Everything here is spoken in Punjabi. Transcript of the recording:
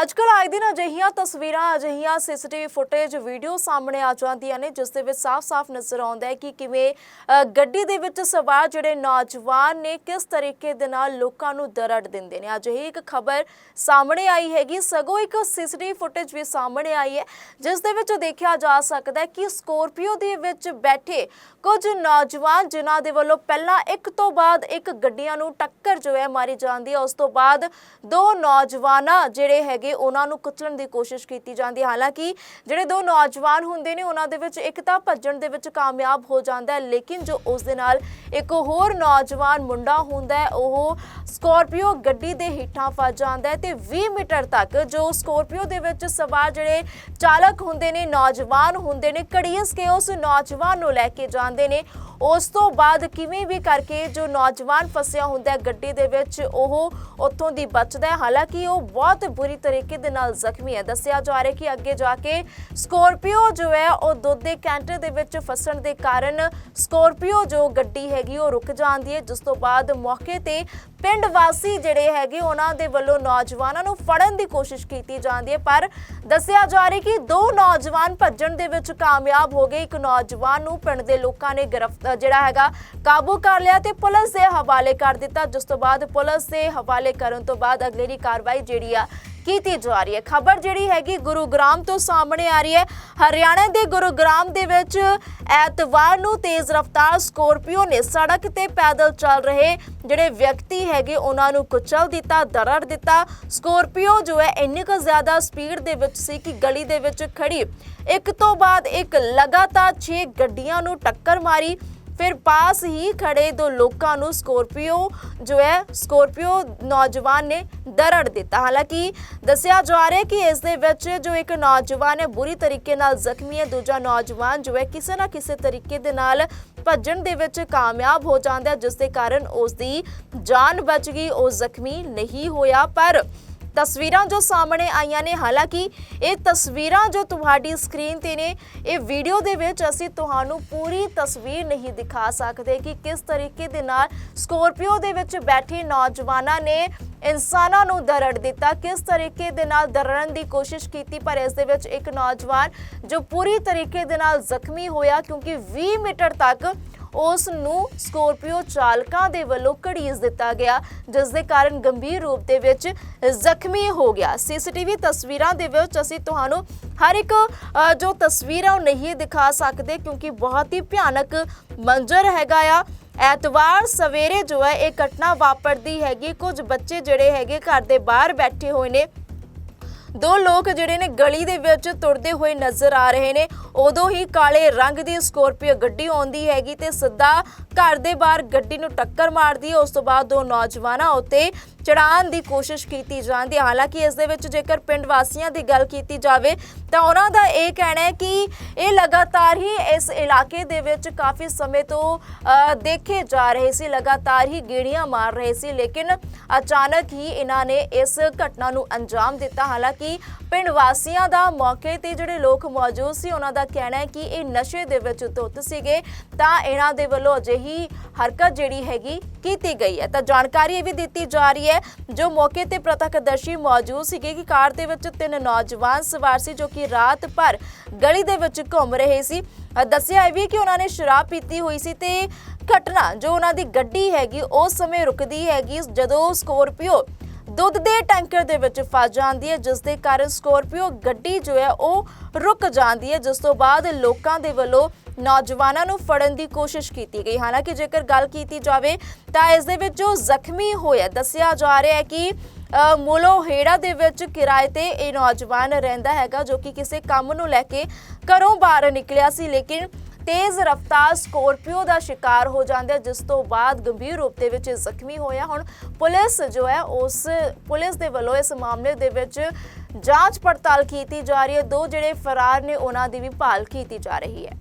ਅੱਜਕੱਲ ਆਏ ਦਿਨ ਅਜਿਹੀਆਂ ਤਸਵੀਰਾਂ, ਅਜਿਹੀਆਂ ਸੀਸੀਟੀਵੀ ਫੁਟੇਜ ਵੀਡੀਓ ਸਾਹਮਣੇ ਆ ਜਾਂਦੀਆਂ ਨੇ, ਜਿਸ ਦੇ ਵਿੱਚ ਸਾਫ਼-ਸਾਫ਼ ਨਜ਼ਰ ਆਉਂਦਾ ਹੈ ਕਿ ਕਿਵੇਂ ਗੱਡੀ ਦੇ ਵਿੱਚ ਸਵਾਰ ਜਿਹੜੇ ਨੌਜਵਾਨ ਨੇ, ਕਿਸ ਤਰੀਕੇ ਦੇ ਨਾਲ ਲੋਕਾਂ ਨੂੰ ਦਰੜ ਦਿੰਦੇ ਨੇ। ਅਜਿਹੀ ਇੱਕ ਖਬਰ ਸਾਹਮਣੇ ਆਈ ਹੈਗੀ, ਸਗੋਂ ਇੱਕ ਸੀਸੀਟੀਵੀ ਫੁਟੇਜ ਵੀ ਸਾਹਮਣੇ ਆਈ ਹੈ, ਜਿਸ ਦੇ ਵਿੱਚ ਦੇਖਿਆ ਜਾ ਸਕਦਾ ਹੈ ਕਿ ਸਕੋਰਪੀਓ ਦੇ ਵਿੱਚ ਬੈਠੇ ਕੁਝ ਨੌਜਵਾਨ, ਜਿਨ੍ਹਾਂ ਦੇ ਵੱਲੋਂ ਪਹਿਲਾਂ ਇੱਕ ਤੋਂ ਬਾਅਦ ਇੱਕ ਗੱਡੀਆਂ ਨੂੰ ਟੱਕਰ ਜੋ ਹੈ ਮਾਰੀ ਜਾਂਦੀ ਹੈ, ਉਸ ਤੋਂ ਬਾਅਦ ਦੋ ਨੌਜਵਾਨਾਂ ਜਿਹੜੇ ਹੈਗੇ ਉਹਨਾਂ ਨੂੰ ਕੁਚਲਣ ਦੀ ਕੋਸ਼ਿਸ਼ ਕੀਤੀ ਜਾਂਦੀ ਹੈ। ਹਾਲਾਂਕਿ ਜਿਹੜੇ ਦੋ ਨੌਜਵਾਨ ਹੁੰਦੇ ਨੇ, ਉਹਨਾਂ ਦੇ ਵਿੱਚ ਇੱਕ ਤਾਂ ਭੱਜਣ ਦੇ ਵਿੱਚ ਕਾਮਯਾਬ ਹੋ ਜਾਂਦਾ ਹੈ, ਲੇਕਿਨ ਜੋ ਉਸ ਦੇ ਨਾਲ ਇੱਕ ਹੋਰ ਨੌਜਵਾਨ ਮੁੰਡਾ ਹੁੰਦਾ ਹੈ, ਉਹ ਸਕੋਰਪੀਓ ਗੱਡੀ ਦੇ ਹੇਠਾਂ ਫਸ ਜਾਂਦਾ ਹੈ ਤੇ 20 ਮੀਟਰ ਤੱਕ ਜੋ ਸਕੋਰਪੀਓ ਦੇ ਵਿੱਚ ਸਵਾਰ ਜਿਹੜੇ ਚਾਲਕ ਹੁੰਦੇ ਨੇ, ਨੌਜਵਾਨ ਹੁੰਦੇ ਨੇ ਕੜੀਸ ਕੇ ਉਸ ਨੌਜਵਾਨ ਨੂੰ ਲੈ ਕੇ ਜਾਂਦੇ ਨੇ। ਉਸ ਤੋਂ ਬਾਅਦ ਕਿਵੇਂ ਵੀ ਕਰਕੇ ਜੋ ਨੌਜਵਾਨ ਫਸਿਆ ਹੁੰਦਾ ਗੱਡੀ ਦੇ ਵਿੱਚ, ਉਹ ਉੱਥੋਂ ਦੀ ਬਚਦਾ ਹੈ। ਹਾਲਾਂਕਿ ਉਹ ਬਹੁਤ ਬੁਰੀ ਤਰੀਕੇ ਦੇ ਨਾਲ ਜ਼ਖਮੀ ਹੈ। ਦੱਸਿਆ ਜਾ ਰਿਹਾ ਕਿ ਅੱਗੇ ਜਾ ਕੇ ਸਕੋਰਪੀਓ ਜੋ ਹੈ, ਉਹ ਦੁੱਧ ਦੇ ਕੈਂਟਰ ਦੇ ਵਿੱਚ ਫਸਣ ਦੇ ਕਾਰਨ ਸਕੋਰਪੀਓ ਜੋ ਗੱਡੀ ਹੈਗੀ, ਉਹ ਰੁਕ ਜਾਂਦੀ ਹੈ। ਜਿਸ ਤੋਂ ਬਾਅਦ ਮੌਕੇ ਤੇ ਪਿੰਡ ਵਾਸੀ ਜਿਹੜੇ ਹੈਗੇ, ਉਹਨਾਂ ਦੇ ਵੱਲੋਂ ਨੌਜਵਾਨਾਂ ਨੂੰ ਫੜਨ ਦੀ ਕੋਸ਼ਿਸ਼ ਕੀਤੀ ਜਾਂਦੀ ਹੈ। ਪਰ ਦੱਸਿਆ ਜਾ ਰਿਹਾ ਕਿ ਦੋ ਨੌਜਵਾਨ ਭੱਜਣ ਦੇ ਵਿੱਚ ਕਾਮਯਾਬ ਹੋ ਗਏ। ਇੱਕ ਨੌਜਵਾਨ ਨੂੰ ਪਿੰਡ ਦੇ ਲੋਕਾਂ ਨੇ ਗ੍ਰਿਫਤਾਰ ਜਿਹੜਾ ਹੈਗਾ, ਕਾਬੂ ਕਰ ਲਿਆ ਤੇ ਪੁਲਿਸ ਦੇ ਹਵਾਲੇ ਕਰ ਦਿੱਤਾ। ਜਿਸ ਤੋਂ ਬਾਅਦ ਪੁਲਿਸ ਦੇ ਹਵਾਲੇ ਕਰਨ ਤੋਂ ਬਾਅਦ ਅਗਲੇਰੀ ਕਾਰਵਾਈ ਜਿਹੜੀ ਆ ਕੀਤੀ ਜਾ ਰਹੀ ਹੈ। ਖਬਰ ਜਿਹੜੀ ਹੈਗੀ ਗੁਰੂਗ੍ਰਾਮ ਤੋਂ ਸਾਹਮਣੇ ਆ ਰਹੀ ਹੈ। ਹਰਿਆਣਾ ਦੇ ਗੁਰੂਗ੍ਰਾਮ ਦੇ ਵਿੱਚ ਐਤਵਾਰ ਨੂੰ ਤੇਜ਼ ਰਫ਼ਤਾਰ ਸਕੋਰਪੀਓ ਨੇ ਸੜਕ ਤੇ ਪੈਦਲ ਚੱਲ ਰਹੇ ਜਿਹੜੇ ਵਿਅਕਤੀ ਹੈਗੇ, ਉਹਨਾਂ ਨੂੰ ਕੁਚਲ ਦਿੱਤਾ, ਦਰੜ ਦਿੱਤਾ। ਸਕੋਰਪੀਓ ਜੋ ਹੈ, ਇੰਨੀ ਕੁ ਜ਼ਿਆਦਾ ਸਪੀਡ ਦੇ ਵਿੱਚ ਸੀ ਕਿ ਗਲੀ ਦੇ ਵਿੱਚ ਖੜੀ ਇੱਕ ਤੋਂ ਬਾਅਦ ਇੱਕ ਲਗਾਤਾਰ 6 ਗੱਡੀਆਂ ਨੂੰ ਟੱਕਰ ਮਾਰੀ। ਫਿਰ ਪਾਸ ਹੀ ਖੜੇ ਦੋ ਲੋਕਾਂ ਨੂੰ ਸਕੋਰਪੀਓ ਜੋ ਹੈ, ਸਕੋਰਪੀਓ ਨੌਜਵਾਨ ਨੇ ਦਰੜ ਦਿੱਤਾ। ਹਾਲਾਂਕਿ ਦੱਸਿਆ ਜਾ ਰਿਹਾ ਕਿ ਇਸ ਦੇ ਵਿੱਚ ਜੋ ਇੱਕ ਨੌਜਵਾਨ ਹੈ, ਬੁਰੀ ਤਰੀਕੇ ਨਾਲ ਜ਼ਖਮੀ ਹੈ, ਦੂਜਾ ਨੌਜਵਾਨ ਜੋ ਹੈ, ਕਿਸੇ ਨਾ ਕਿਸੇ ਤਰੀਕੇ ਦੇ ਨਾਲ ਭੱਜਣ ਦੇ ਵਿੱਚ ਕਾਮਯਾਬ ਹੋ ਜਾਂਦਾ ਹੈ, ਜਿਸ ਦੇ ਕਾਰਨ ਉਸ ਦੀ ਜਾਨ ਬਚ ਗਈ, ਉਹ ਜ਼ਖਮੀ ਨਹੀਂ ਹੋਇਆ। ਪਰ ਤਸਵੀਰਾਂ ਜੋ ਸਾਹਮਣੇ ਆਈਆਂ ਨੇ, ਹਾਲਾਂਕਿ ਇਹ ਤਸਵੀਰਾਂ ਜੋ ਤੁਹਾਡੀ ਸਕਰੀਨ ਤੇ ਨੇ, ਇਹ ਵੀਡੀਓ ਦੇ ਵਿੱਚ ਅਸੀਂ ਤੁਹਾਨੂੰ ਪੂਰੀ ਤਸਵੀਰ ਨਹੀਂ ਦਿਖਾ ਸਕਦੇ ਕਿ ਕਿਸ ਤਰੀਕੇ ਦੇ ਨਾਲ ਸਕੋਰਪੀਓ ਦੇ ਵਿੱਚ ਬੈਠੇ ਨੌਜਵਾਨਾਂ ਨੇ ਇਨਸਾਨਾਂ ਨੂੰ ਦਰੜ ਦਿੱਤਾ, ਕਿਸ ਤਰੀਕੇ ਦੇ ਨਾਲ ਦਰੜਨ ਦੀ ਕੋਸ਼ਿਸ਼ ਕੀਤੀ, ਪਰ ਇਸ ਦੇ ਵਿੱਚ ਇੱਕ ਨੌਜਵਾਨ ਜੋ ਪੂਰੀ ਤਰੀਕੇ ਦੇ ਨਾਲ ਜ਼ਖਮੀ ਹੋਇਆ ਕਿਉਂਕਿ 20 ਮੀਟਰ ਤੱਕ ਉਸ ਨੂੰ ਸਕੋਰਪੀਓ ਚਾਲਕਾਂ ਦੇ ਵੱਲੋਂ ਘੜੀਸ ਦਿੱਤਾ ਗਿਆ ਜਿਸ ਦੇ ਕਾਰਨ ਗੰਭੀਰ ਰੂਪ ਦੇ ਵਿੱਚ ਜ਼ਖਮੀ ਹੋ ਗਿਆ। ਸੀਸੀਟੀਵੀ ਤਸਵੀਰਾਂ ਦੇ ਵਿੱਚ ਅਸੀਂ ਤੁਹਾਨੂੰ ਹਰ ਇੱਕ ਜੋ ਤਸਵੀਰ ਆ ਉਹ ਨਹੀਂ ਦਿਖਾ ਸਕਦੇ ਕਿਉਂਕਿ ਬਹੁਤ ਹੀ ਭਿਆਨਕ ਮੰਜ਼ਰ ਹੈਗਾ ਆ। ਐਤਵਾਰ ਸਵੇਰੇ ਜੋ ਹੈ ਇਹ ਘਟਨਾ ਵਾਪਰਦੀ ਹੈਗੀ। ਕੁਝ ਬੱਚੇ ਜਿਹੜੇ ਹੈਗੇ ਘਰ ਦੇ ਬਾਹਰ ਬੈਠੇ ਹੋਏ ਨੇ। ਦੋ ਲੋਕ ਜਿਹੜੇ ਨੇ ਗਲੀ ਦੇ ਵਿੱਚ ਤੁਰਦੇ ਹੋਏ ਨਜ਼ਰ ਆ ਰਹੇ ਨੇ। ਉਦੋਂ ਹੀ ਕਾਲੇ ਰੰਗ ਦੀ ਸਕੋਰਪੀਓ ਗੱਡੀ ਆਉਂਦੀ ਹੈਗੀ ਤੇ ਸਿੱਧਾ ਘਰ ਦੇ ਬਾਹਰ ਗੱਡੀ ਨੂੰ ਟੱਕਰ ਮਾਰਦੀ ਹੈ। ਉਸ ਤੋਂ ਬਾਅਦ ਦੋ ਨੌਜਵਾਨਾਂ ਉੱਤੇ ਚੜਾਉਣ ਦੀ ਕੋਸ਼ਿਸ਼ ਕੀਤੀ ਜਾਂਦੀ ਹੈ। ਹਾਲਾਂਕਿ ਇਸ ਦੇ ਵਿੱਚ ਜੇਕਰ ਪਿੰਡ ਵਾਸੀਆਂ ਦੀ ਗੱਲ ਕੀਤੀ ਜਾਵੇ ਤਾਂ ਉਹਨਾਂ ਦਾ ਇਹ ਕਹਿਣਾ ਹੈ ਕਿ ਇਹ ਲਗਾਤਾਰ ਹੀ ਇਸ ਇਲਾਕੇ ਦੇ ਵਿੱਚ ਕਾਫੀ ਸਮੇਂ ਤੋਂ ਦੇਖੇ ਜਾ ਰਹੇ ਸੀ। ਲਗਾਤਾਰ ਹੀ ਗੇੜੀਆਂ ਮਾਰ ਰਹੇ ਸੀ, ਲੇਕਿਨ ਅਚਾਨਕ ਹੀ ਇਹਨਾਂ ਨੇ ਇਸ ਘਟਨਾ ਨੂੰ ਅੰਜਾਮ ਦਿੱਤਾ। ਹਾਲਾਂਕਿ ਪਿੰਡ ਵਾਸੀਆਂ ਦਾ ਮੌਕੇ ਤੇ ਜਿਹੜੇ ਲੋਕ ਮੌਜੂਦ ਸੀ, ਉਹਨਾਂ ਦਾ ਕਹਿਣਾ ਹੈ ਕਿ ਇਹ ਨਸ਼ੇ ਦੇ ਵਿੱਚ ਧੁੱਤ ਸੀਗੇ। ਤਾਂ ਇਹਨਾਂ ਦੇ ਵੱਲੋਂ ਅਜਿਹੀ ਹਰਕਤ ਜਿਹੜੀ ਹੈਗੀ ਕੀਤੀ ਗਈ ਹੈ। ਤਾਂ ਜਾਣਕਾਰੀ ਇਹ ਵੀ ਦਿੱਤੀ ਜਾ ਰਹੀ ਹੈ, ਜੋ ਮੌਕੇ ਤੇ ਪ੍ਰਤੱਖਦਰਸ਼ੀ ਮੌਜੂਦ ਸੀਗੇ ਕਿ ਕਾਰ ਦੇ ਵਿੱਚ ਤਿੰਨ ਨੌਜਵਾਨ ਸਵਾਰ ਸੀ, ਜੋ ਕਿ ਰਾਤ ਭਰ ਗਲੀ ਦੇ ਵਿੱਚ ਘੁੰਮ ਰਹੇ ਸੀ। ਦੱਸਿਆ ਇਹ ਵੀ ਕਿ ਉਹਨਾਂ ਨੇ ਸ਼ਰਾਬ ਪੀਤੀ ਹੋਈ ਸੀ ਤੇ ਘਟਨਾ ਜੋ ਉਹਨਾਂ ਦੀ ਗੱਡੀ ਹੈਗੀ, ਉਸ ਸਮੇਂ ਰੁਕਦੀ ਹੈਗੀ, ਜਦੋਂ ਸਕੋਰਪੀਓ ਦੁੱਧ ਦੇ ਟੈਂਕਰ ਦੇ ਵਿੱਚ ਫਸ ਜਾਂਦੀ ਹੈ ਜਿਸ ਦੇ ਕਾਰਨ ਸਕੋਰਪੀਓ ਗੱਡੀ ਜੋ ਹੈ ਉਹ ਰੁਕ ਜਾਂਦੀ ਹੈ। ਜਿਸ ਤੋਂ ਬਾਅਦ ਲੋਕਾਂ ਦੇ ਵੱਲੋਂ ਨੌਜਵਾਨਾਂ ਨੂੰ ਫੜਨ ਦੀ ਕੋਸ਼ਿਸ਼ ਕੀਤੀ ਗਈ। ਹਾਲਾਂਕਿ ਜੇਕਰ ਗੱਲ ਕੀਤੀ ਜਾਵੇ ਤਾਂ ਇਸ ਦੇ ਵਿੱਚ ਜੋ ਜ਼ਖਮੀ ਹੋਇਆ ਦੱਸਿਆ ਜਾ ਰਿਹਾ ਹੈ ਕਿ ਅ, ਦੇ ਵਿੱਚ ਕਿਰਾਏ ਤੇ ਇਹ ਨੌਜਵਾਨ ਰਹਿੰਦਾ ਹੈਗਾ ਜੋ ਕਿ ਕਿਸੇ ਕੰਮ ਨੂੰ ਲੈ ਕੇ ਘਰੋਂ ਬਾਹਰ ਨਿਕਲਿਆ ਸੀ। ਲੇਕਿਨ ਤੇਜ਼ ਰਫ਼ਤਾਰ ਸਕੋਰਪੀਓ ਦਾ ਸ਼ਿਕਾਰ ਹੋ ਜਾਂਦੇ ਹੈ ਜਿਸ ਤੋਂ ਬਾਅਦ ਗੰਭੀਰ ਰੂਪ ਦੇ ਵਿੱਚ ਜ਼ਖਮੀ ਹੋਇਆ ਹੁਣ ਪੁਲਿਸ ਜੋ ਹੈ, ਉਸ ਪੁਲਿਸ ਦੇ ਵੱਲੋਂ ਇਸ ਮਾਮਲੇ ਦੇ ਵਿੱਚ ਜਾਂਚ ਪੜਤਾਲ ਕੀਤੀ ਜਾ ਰਹੀ ਹੈ। ਦੋ ਜਿਹੜੇ ਫਰਾਰ ਨੇ, ਉਹਨਾਂ ਦੀ ਵੀ ਭਾਲ ਕੀਤੀ ਜਾ ਰਹੀ ਹੈ।